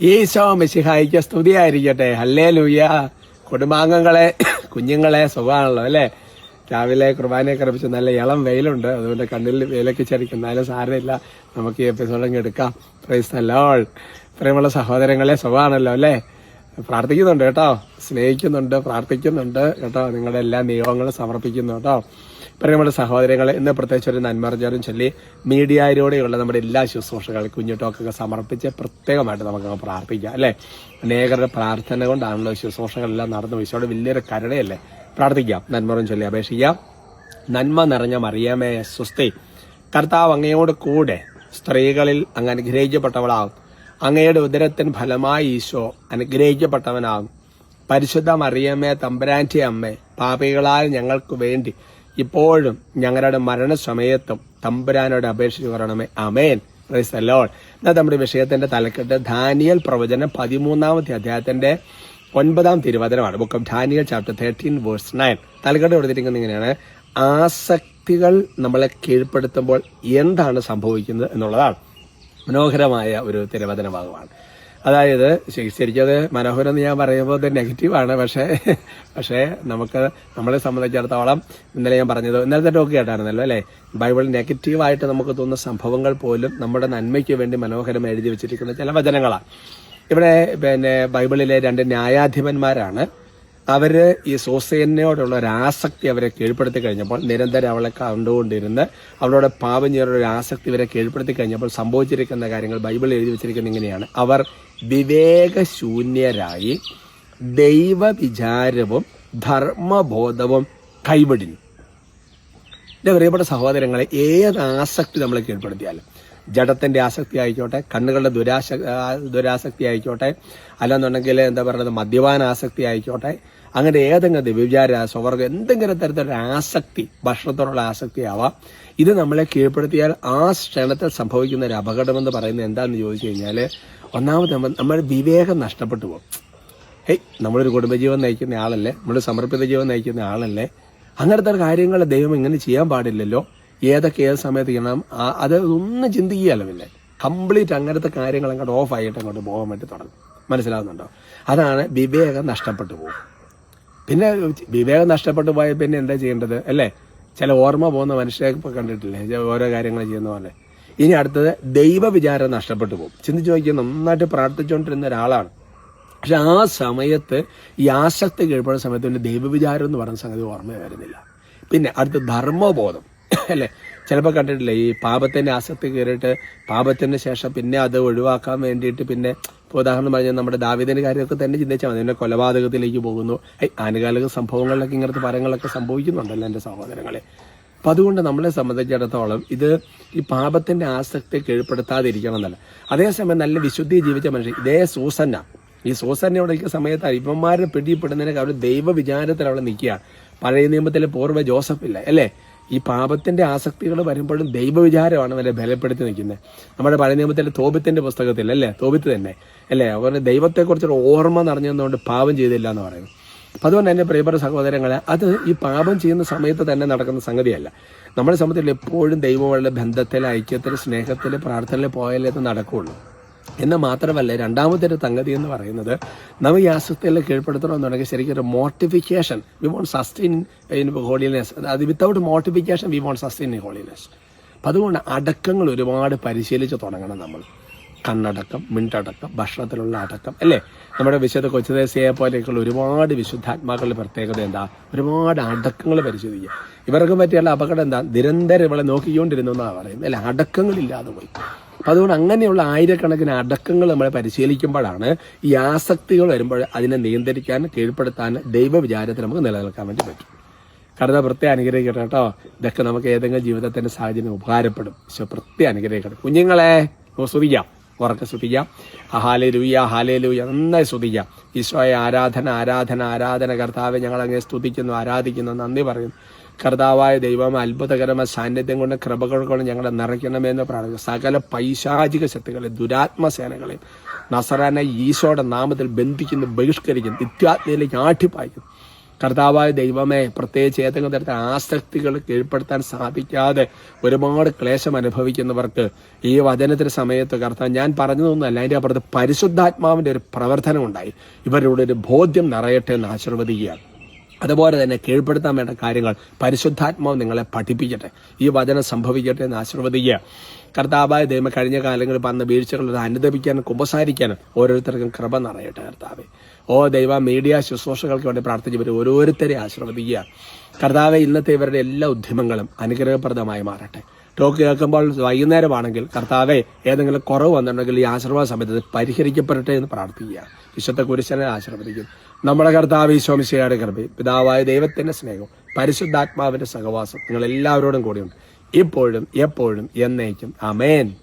ഈശോ മിശിഹായിക്ക് സ്തുതിയായിരിക്കട്ടെ. ഹല്ലേ ലൂയ കുടുംബാംഗങ്ങളെ കുഞ്ഞുങ്ങളെ സുഖമാണല്ലോ അല്ലേ? രാവിലെ കുർബാനയൊക്കെ അർപ്പിച്ച് നല്ല ഇളം വെയിലുണ്ട്. അതുകൊണ്ട് കണ്ണിൽ വെയിലൊക്കെ ചരിക്കും. എന്നാലും സാരമില്ല. നമുക്ക് ഈ എപ്പിസോഡ് അങ്ങ് എടുക്കാം. പ്രൈസ് നല്ലോൾ പ്രിയമുള്ള സഹോദരങ്ങളെ സുഖമാണല്ലോ അല്ലേ? പ്രാർത്ഥിക്കുന്നുണ്ട് കേട്ടോ. സ്നേഹിക്കുന്നുണ്ട് പ്രാർത്ഥിക്കുന്നുണ്ട് കേട്ടോ. നിങ്ങളുടെ എല്ലാ നിയോഗങ്ങളും സമർപ്പിക്കുന്നു കേട്ടോ. പ്രിയമുള്ള സഹോദരങ്ങളെ ഇന്ന് പ്രത്യേകിച്ച് ഒരു നന്മറിഞ്ഞാലും ചൊല്ലി മീഡിയയിലൂടെയുള്ള നമ്മുടെ എല്ലാ ശുശ്രൂഷകൾ കുഞ്ഞുട്ടോക്കൊക്കെ സമർപ്പിച്ച് പ്രത്യേകമായിട്ട് നമുക്ക് പ്രാർത്ഥിക്കാം അല്ലേ? അനേകരുടെ പ്രാർത്ഥന കൊണ്ടാണല്ലോ ശുശ്രൂഷകളെല്ലാം നടന്നു വിശ്വയുടെ വലിയൊരു കരുണയല്ലേ? പ്രാർത്ഥിക്കാം. നന്മറും ചൊല്ലി അപേക്ഷിക്കാം. നന്മ നിറഞ്ഞ മറിയമേ സ്വസ്തി. കർത്താവ് അങ്ങയോട് കൂടെ സ്ത്രീകളിൽ അങ്ങ് അനുഗ്രഹിക്കപ്പെട്ടവളാകും അങ്ങയുടെ ഉദരത്തിന് ഫലമായി ഈശോ അനുഗ്രഹിക്കപ്പെട്ടവനാകും പരിശുദ്ധ മറിയമ്മേ തമ്പരാന്റി അമ്മേ പാപികളായ ഞങ്ങൾക്ക് വേണ്ടി ഇപ്പോഴും ഞങ്ങളുടെ മരണസമയത്തും തമ്പുരാനോട് അപേക്ഷിച്ചു പറയണമേ. അമേൻ പ്രൈസ് ലോൾ എന്നാൽ നമ്മുടെ വിഷയത്തിന്റെ തലക്കെട്ട് ധാനിയൽ പ്രവചനം പതിമൂന്നാമത്തെ അധ്യായത്തിന്റെ ഒൻപതാം തിരുവചനമാണ്. Book of Daniel chapter thirteen verse nine തലക്കെട്ട് കൊടുത്തിരിക്കുന്നത് ഇങ്ങനെയാണ്. ആസക്തികൾ നമ്മളെ കീഴ്പ്പെടുത്തുമ്പോൾ എന്താണ് സംഭവിക്കുന്നത് എന്നുള്ളതാണ് മനോഹരമായ ഒരു തിരുവചന ഭാഗമാണ് അതായത് ശരിക്കത് ശരിക്കും മനോഹരം എന്ന് ഞാൻ പറയുമ്പോൾ അത് നെഗറ്റീവാണ് പക്ഷേ പക്ഷേ നമുക്ക് നമ്മളെ സംബന്ധിച്ചിടത്തോളം ഇന്നലെ ഞാൻ പറഞ്ഞത് ഇന്നലത്തെ ടോക്ക് കേട്ടായിരുന്നല്ലോ അല്ലേ? ബൈബിൾ നെഗറ്റീവായിട്ട് നമുക്ക് തോന്നുന്ന സംഭവങ്ങൾ പോലും നമ്മുടെ നന്മയ്ക്ക് വേണ്ടി മനോഹരം എഴുതി വെച്ചിരിക്കുന്ന ചില വചനങ്ങളാണ് ഇവിടെ പിന്നെ ബൈബിളിലെ രണ്ട് ന്യായാധിപന്മാരാണ്. അവർ ഈ സോസേനയോടുള്ള ഒരു ആസക്തി അവരെ കീഴ്പ്പെടുത്തി കഴിഞ്ഞപ്പോൾ നിരന്തരം അവളെ കണ്ടുകൊണ്ടിരുന്ന് അവളോട് പാപം ഒരു ആസക്തി ഇവരെ കീഴ്പ്പെടുത്തി കഴിഞ്ഞപ്പോൾ സംഭവിച്ചിരിക്കുന്ന കാര്യങ്ങൾ ബൈബിൾ എഴുതി വെച്ചിരിക്കുന്നത് ഇങ്ങനെയാണ്. അവർ വിവേകശൂന്യരായി ദൈവവിചാരവും ധർമ്മബോധവും കൈവിടിഞ്ഞു എന്റെ പ്രിയപ്പെട്ട സഹോദരങ്ങളെ ഏത് ആസക്തി നമ്മളെ കീഴ്പ്പെടുത്തിയാലും ജഡത്തിന്റെ ആസക്തി ആയിക്കോട്ടെ കണ്ണുകളുടെ ദുരാശ ദുരാസക്തി ആയിക്കോട്ടെ അല്ലെന്നുണ്ടെങ്കിൽ എന്താ പറയുന്നത് മദ്യപാന ആസക്തി ആയിക്കോട്ടെ അങ്ങനെ ഏതെങ്കിലും വിചാര സ്വർഗം എന്തെങ്കിലും തരത്തിലുള്ള ആസക്തി ഭക്ഷണത്തോടുള്ള ആസക്തി ആവാം. ഇത് നമ്മളെ കീഴ്പ്പെടുത്തിയാൽ ആ ക്ഷണത്തിൽ സംഭവിക്കുന്ന ഒരു അപകടമെന്ന് പറയുന്നത് എന്താണെന്ന് ചോദിച്ചു കഴിഞ്ഞാൽ ഒന്നാമത് നമ്മൾ വിവേകം നഷ്ടപ്പെട്ടു പോകും. ഹേയ് നമ്മളൊരു കുടുംബജീവൻ നയിക്കുന്ന ആളല്ലേ? നമ്മൾ സമർപ്പിത ജീവൻ നയിക്കുന്ന ആളല്ലേ? അങ്ങനത്തെ കാര്യങ്ങൾ ദൈവം ഇങ്ങനെ ചെയ്യാൻ പാടില്ലല്ലോ. ഏതൊക്കെ ഏത് സമയത്ത് ചെയ്യണം? അത് ഒന്നും ചിന്തിക്കുകയല്ല പിന്നെ കംപ്ലീറ്റ് അങ്ങനത്തെ കാര്യങ്ങൾ അങ്ങോട്ട് ഓഫ് ആയിട്ട് അങ്ങോട്ട് പോകാൻ വേണ്ടി തുടങ്ങും. മനസ്സിലാവുന്നുണ്ടോ? അതാണ് വിവേകം നഷ്ടപ്പെട്ടു പോകും. പിന്നെ വിവേകം നഷ്ടപ്പെട്ടു പോയ പിന്നെ എന്താ ചെയ്യേണ്ടത്? അല്ലേ? ചില ഓർമ്മ പോകുന്ന മനുഷ്യരെ കണ്ടിട്ടില്ലേ? ഓരോ കാര്യങ്ങൾ ചെയ്യുന്ന പോലെ. ഇനി അടുത്തത് ദൈവ വിചാരം നഷ്ടപ്പെട്ടു പോകും. ചിന്തിച്ചു നോക്കിയാൽ നന്നായിട്ട് പ്രാർത്ഥിച്ചുകൊണ്ടിരുന്ന ഒരാളാണ്. പക്ഷെ ആ സമയത്ത് ഈ ആസക്തി കീഴ്പ്പെടുന്ന സമയത്ത് പിന്നെ ദൈവവിചാരം എന്ന് പറയുന്ന സംഗതി ഓർമ്മ വരുന്നില്ല. പിന്നെ അടുത്ത ധർമ്മബോധം. അല്ലേ? ചിലപ്പോൾ കണ്ടിട്ടില്ലേ? ഈ പാപത്തിന്റെ ആസക്തി കയറിയിട്ട് പാപത്തിന് ശേഷം പിന്നെ അത് ഒഴിവാക്കാൻ വേണ്ടിയിട്ട് പിന്നെ ഇപ്പോൾ ഉദാഹരണം പറഞ്ഞാൽ നമ്മുടെ ദാവിദിന്റെ കാര്യമൊക്കെ തന്നെ ചിന്തിച്ചാൽ മതി. എന്നെ കൊലപാതകത്തിലേക്ക് പോകുന്നു. ആനുകാലിക സംഭവങ്ങളിലൊക്കെ ഇങ്ങനത്തെ പരങ്ങളൊക്കെ സംഭവിക്കുന്നുണ്ടല്ലോ എന്റെ സഹോദരങ്ങളെ. അപ്പം അതുകൊണ്ട് നമ്മളെ സംബന്ധിച്ചിടത്തോളം ഇത് ഈ പാപത്തിന്റെ ആസക്തി കീഴ്പ്പെടുത്താതിരിക്കണം എന്നല്ല. അതേസമയം നല്ല വിശുദ്ധി ജീവിച്ച മനുഷ്യൻ ഇതേ സൂസന്ന. ഈ സൂസന്നയുടെ സമയത്ത് ഇവന്മാരെ പിടിപ്പെടുന്നതിനൊക്കെ അവർ ദൈവ വിചാരത്തിൽ അവിടെ നിൽക്കുകയാണ്. പഴയ നിയമത്തിലെ പൂർവ ജോസഫ് ഇല്ല അല്ലേ? ഈ പാപത്തിന്റെ ആസക്തികൾ വരുമ്പോഴും ദൈവവിചാരമാണ് അവരെ ബലപ്പെടുത്തി നിൽക്കുന്നത്. നമ്മുടെ പഴയ നിയമത്തിലെ തോബിത്തിന്റെ പുസ്തകത്തിൽ അല്ലേ? തോബിത്ത് തന്നെ. അല്ലേ? അവരുടെ ദൈവത്തെക്കുറിച്ചൊരു ഓർമ്മ നിറഞ്ഞതുകൊണ്ട് പാപം ചെയ്തില്ല എന്ന് പറയുന്നു. അപ്പം അതുകൊണ്ട് തന്നെ പ്രിയപ്പെട്ട സഹോദരങ്ങളെ അത് ഈ പാപം ചെയ്യുന്ന സമയത്ത് തന്നെ നടക്കുന്ന സംഗതിയല്ല. നമ്മുടെ സമയത്തിൽ എപ്പോഴും ദൈവങ്ങളുടെ ബന്ധത്തിൽ ഐക്യത്തിൽ സ്നേഹത്തിൽ പ്രാർത്ഥനയിൽ പോയാലേ അത് നടക്കുകയുള്ളൂ. എന്ന് മാത്രമല്ല രണ്ടാമത്തെ ഒരു സംഗതി എന്ന് പറയുന്നത് നമ്മൾ ഈ ആസക്തിയിൽ കീഴ്പ്പെടുത്തണമെന്നുണ്ടെങ്കിൽ ശരിക്കും ഒരു mortification we won't sustain in holiness അത് without mortification we won't sustain in holiness അപ്പം അതുകൊണ്ട് അടക്കങ്ങൾ ഒരുപാട് പരിശീലിച്ച് തുടങ്ങണം നമ്മൾ. കണ്ണടക്കം മിണ്ടടക്കം ഭക്ഷണത്തിലുള്ള അടക്കം അല്ലേ? നമ്മുടെ വിശുദ്ധ കൊച്ചുദേശിയെ പോലെയൊക്കെയുള്ള ഒരുപാട് വിശുദ്ധാത്മാക്കളുടെ പ്രത്യേകത എന്താ? ഒരുപാട് അടക്കങ്ങൾ പരിശോധിക്കുക. ഇവർക്ക് പറ്റിയുള്ള അപകടം എന്താ? നിരന്തരം ഇവളെ നോക്കിക്കൊണ്ടിരുന്നു എന്നാണ് പറയുന്നത് അല്ലെ? അടക്കങ്ങളില്ലാതെ പോയി. അപ്പം അതുകൊണ്ട് അങ്ങനെയുള്ള ആയിരക്കണക്കിന് അടക്കങ്ങൾ നമ്മളെ പരിശീലിക്കുമ്പോഴാണ് ഈ ആസക്തികൾ വരുമ്പോൾ അതിനെ നിയന്ത്രിക്കാൻ കീഴ്പ്പെടുത്താൻ ദൈവവിചാരത്തിൽ നമുക്ക് നിലനിൽക്കാൻ വേണ്ടി പറ്റും. കടന്ന പ്രത്യേക അനുഗ്രഹിക്കട്ടെ കേട്ടോ. ഇതൊക്കെ നമുക്ക് ഏതെങ്കിലും ജീവിതത്തിന്റെ സാഹചര്യം ഉപകാരപ്പെടും. പക്ഷെ പ്രത്യേക അനുഗ്രഹിക്കട്ടെ. കുഞ്ഞുങ്ങളെ സ്തുതിക്കാം. ഉറക്കെ ശ്രദ്ധിക്കാം ഹാലേ ലൂയ ഹാലേ ലൂയ നന്നായി സ്തുതിക്കാം ഈശോയെ ആരാധന ആരാധന ആരാധന കർത്താവെ ഞങ്ങൾ അങ്ങനെ സ്തുതിക്കുന്നു ആരാധിക്കുന്നു നന്ദി പറയുന്നു. കർത്താവായ ദൈവം അത്ഭുതകരമായ സാന്നിധ്യം കൊണ്ട് കൃപകൾ കൊണ്ട് ഞങ്ങളെ നിറയ്ക്കണമെന്ന് പ്രാർത്ഥിക്കുന്നു. സകല പൈശാചിക ശക്തികളെ ദുരാത്മ സേനകളെ നസറാനെ ഈശോയുടെ നാമത്തിൽ ബന്ധിക്കുന്നു ബഹിഷ്കരിക്കുന്നു നിത്യാത്മയിലേക്ക് ആട്ടിപ്പായിക്കുന്നു. കർത്താവായ ദൈവമേ പ്രത്യേകിച്ച് ഏതെങ്കിലും തരത്തിൽ ആസക്തികൾ കീഴ്പ്പെടുത്താൻ സാധിക്കാതെ ഒരുപാട് ക്ലേശം അനുഭവിക്കുന്നവർക്ക് ഈ വചനത്തിന് സമയത്ത് കർത്താവ് ഞാൻ പറഞ്ഞതൊന്നുമല്ല അതിന്റെ അപ്പുറത്ത് പരിശുദ്ധാത്മാവിന്റെ ഒരു പ്രവർത്തനം ഉണ്ടായി. ഇവരുടെ ഒരു ബോധ്യം നിറയട്ടെ എന്ന് ആശീർവദിക്കുകയാണ്. അതുപോലെ തന്നെ കീഴ്പ്പെടുത്താൻ വേണ്ട കാര്യങ്ങൾ പരിശുദ്ധാത്മാവ് നിങ്ങളെ പഠിപ്പിക്കട്ടെ. ഈ വചനം സംഭവിക്കട്ടെ എന്ന് ആശീർവദിക്കുക. കർത്താവായ ദൈവം കഴിഞ്ഞ കാലങ്ങളിൽ വന്ന വീഴ്ചകൾ അനുദപിക്കാനും കുമ്പസാരിക്കാനും ഓരോരുത്തർക്കും കൃപ നിറയട്ടെ കർത്താവെ. ഓ ദൈവ മീഡിയ ശുശ്രൂഷകൾക്ക് വേണ്ടി പ്രാർത്ഥിച്ചവർ ഓരോരുത്തരെ ആശീർവദിക്കുക. കർത്താവെ ഇന്നത്തെ ഇവരുടെ എല്ലാ ഉദ്യമങ്ങളും അനുഗ്രഹപ്രദമായി മാറട്ടെ. ടോക്ക് കേൾക്കുമ്പോൾ വൈകുന്നേരമാണെങ്കിൽ കർത്താവെ ഏതെങ്കിലും കുറവ് വന്നിട്ടുണ്ടെങ്കിൽ ഈ ആശ്രമ സമയത്ത് പരിഹരിക്കപ്പെടട്ടെ എന്ന് പ്രാർത്ഥിക്കുക. വിശുദ്ധ കുരിശനെ ആശ്രമിക്കും നമ്മുടെ കർത്താവ് ഈശോമിശയുടെ കൃപയും പിതാവായ ദൈവത്തിന്റെ സ്നേഹവും പരിശുദ്ധാത്മാവിന്റെ സഹവാസം നിങ്ങൾ എല്ലാവരോടും കൂടിയുണ്ട്. ഇപ്പോഴും എപ്പോഴും എന്നേക്കും. അമേൻ